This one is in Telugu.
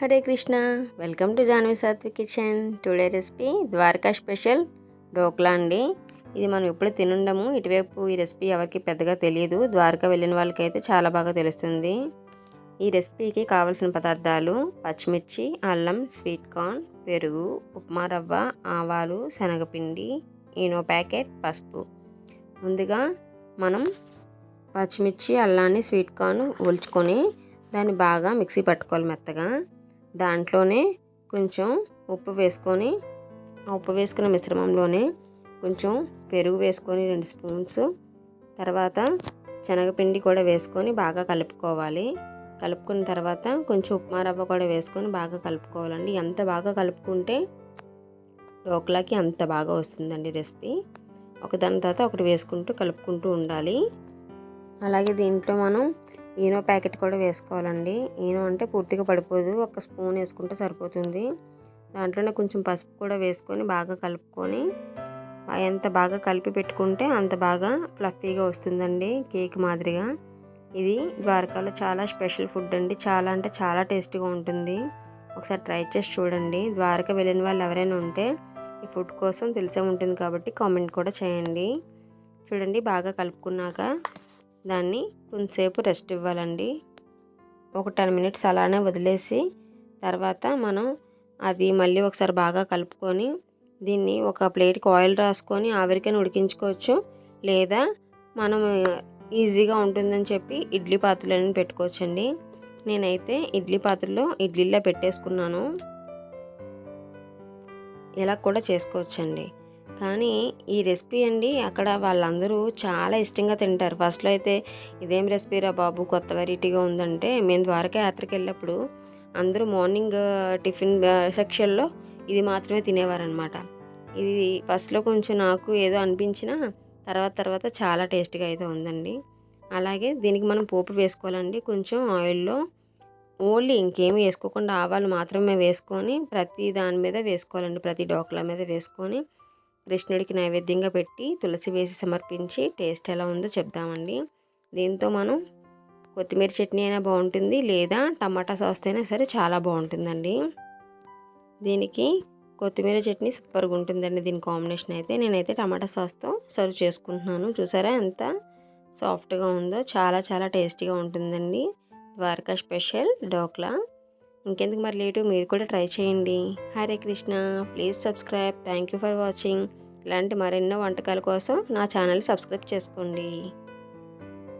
Hare Krishna. Welcome to Janvi Satvik kitchen today recipe Dwarka special dhokla అండి. ఇది మనం ఎప్పుడు తినుండము ఇటువైపు ఈ రెసిపీ ఎవరికి పెద్దగా తెలియదు ద్వారకా వెళ్ళిన వాళ్ళకైతే చాలా బాగా తెలుస్తుంది. ఈ రెసిపీకి కావలసిన పదార్థాలు పచ్చిమిర్చి అల్లం స్వీట్ కార్న్ పెరుగు ఉప్మా రవ్వ ఆవాలు శనగపిండి ఈనో ప్యాకెట్ పసుపు. ముందుగా మనం పచ్చిమిర్చి అల్లాన్ని స్వీట్ కార్న్ ఒలుచుకొని దాన్ని బాగా మిక్సీ పట్టుకోవాలి మెత్తగా. దాంట్లోనే కొంచెం ఉప్పు వేసుకొని ఉప్పు వేసుకున్న మిశ్రమంలోనే కొంచెం పెరుగు వేసుకొని రెండు స్పూన్స్ తర్వాత శనగపిండి కూడా వేసుకొని బాగా కలుపుకోవాలి. కలుపుకున్న తర్వాత కొంచెం ఉప్మా రవ్వ కూడా వేసుకొని బాగా కలుపుకోవాలండి. ఎంత బాగా కలుపుకుంటే డోక్లాకి అంత బాగా వస్తుందండి రెసిపీ. ఒకదాని తర్వాత ఒకటి వేసుకుంటూ కలుపుకుంటూ ఉండాలి. అలాగే దీంట్లో మనం ఈనో ప్యాకెట్ కూడా వేసుకోవాలండి. ఈనో అంటే పూర్తిగా పడిపోదు. ఒక స్పూన్ వేసుకుంటే సరిపోతుంది. దాంట్లోనే కొంచెం పసుపు కూడా వేసుకొని బాగా కలుపుకొని ఎంత బాగా కలిపి పెట్టుకుంటే అంత బాగా ఫ్లఫీగా వస్తుందండి కేక్ మాదిరిగా. ఇది ద్వారకాలో చాలా స్పెషల్ ఫుడ్ అండి. చాలా అంటే చాలా టేస్టీగా ఉంటుంది. ఒకసారి ట్రై చేసి చూడండి. ద్వారక వెళ్ళిన వాళ్ళు ఎవరైనా ఉంటే ఈ ఫుడ్ కోసం తెలిసే ఉంటుంది కాబట్టి కామెంట్ కూడా చేయండి. చూడండి బాగా కలుపుకున్నాక దాన్ని కొంతసేపు రెస్ట్ ఇవ్వాలండి. ఒక టెన్ మినిట్స్ అలానే వదిలేసి తర్వాత మనం అది మళ్ళీ ఒకసారి బాగా కలుపుకొని దీన్ని ఒక ప్లేట్కి ఆయిల్ రాసుకొని ఆవిరికని ఉడికించుకోవచ్చు. లేదా మనం ఈజీగా ఉంటుందని చెప్పి ఇడ్లీ పాత్రలను పెట్టుకోవచ్చండి. నేనైతే ఇడ్లీ పాత్రలో ఇడ్లీలో పెట్టేసుకున్నాను. ఇలా కూడా చేసుకోవచ్చండి. కానీ ఈ రెసిపీ అండి అక్కడ వాళ్ళందరూ చాలా ఇష్టంగా తింటారు. ఫస్ట్లో అయితే ఇదేం రెసిపీ రా బాబు కొత్త వెరైటీగా ఉందంటే మేము ద్వారకా యాత్రకి వెళ్ళినప్పుడు అందరూ మార్నింగ్ టిఫిన్ సెక్షన్లో ఇది మాత్రమే తినేవారనమాట ఇది ఫస్ట్లో కొంచెం నాకు ఏదో అనిపించిన తర్వాత తర్వాత చాలా టేస్ట్గా అయితే ఉందండి. అలాగే దీనికి మనం పోపు వేసుకోవాలండి. కొంచెం ఆయిల్లో ఓన్లీ ఇంకేమీ వేసుకోకుండా ఆవాలు మాత్రమే వేసుకొని ప్రతి దాని మీద వేసుకోవాలండి. ప్రతి డోక్లా మీద వేసుకొని కృష్ణుడికి నైవేద్యంగా పెట్టి తులసి వేసి సమర్పించి టేస్ట్ ఎలా ఉందో చెప్దామండి. దీంతో మనం కొత్తిమీర చట్నీ అయినా బాగుంటుంది లేదా టమాటా సాస్ అయినా సరే చాలా బాగుంటుందండి. దీనికి కొత్తిమీర చట్నీ సూపర్గా ఉంటుందండి దీని కాంబినేషన్ అయితే. నేనైతే టమాటా సాస్తో సర్వ్ చేసుకుంటున్నాను. చూసారా ఎంత సాఫ్ట్గా ఉందో చాలా చాలా టేస్టీగా ఉంటుందండి. ద్వారకా స్పెషల్ డోక్లా. ఇంకెందుకు మరి లేటు? మీరు కూడా ట్రై చేయండి. Hare Krishna. Please subscribe. Thank you for watching. ఇలాంటి మరెన్నో వంటకాల కోసం నా ఛానల్ సబ్స్క్రైబ్ చేసుకోండి.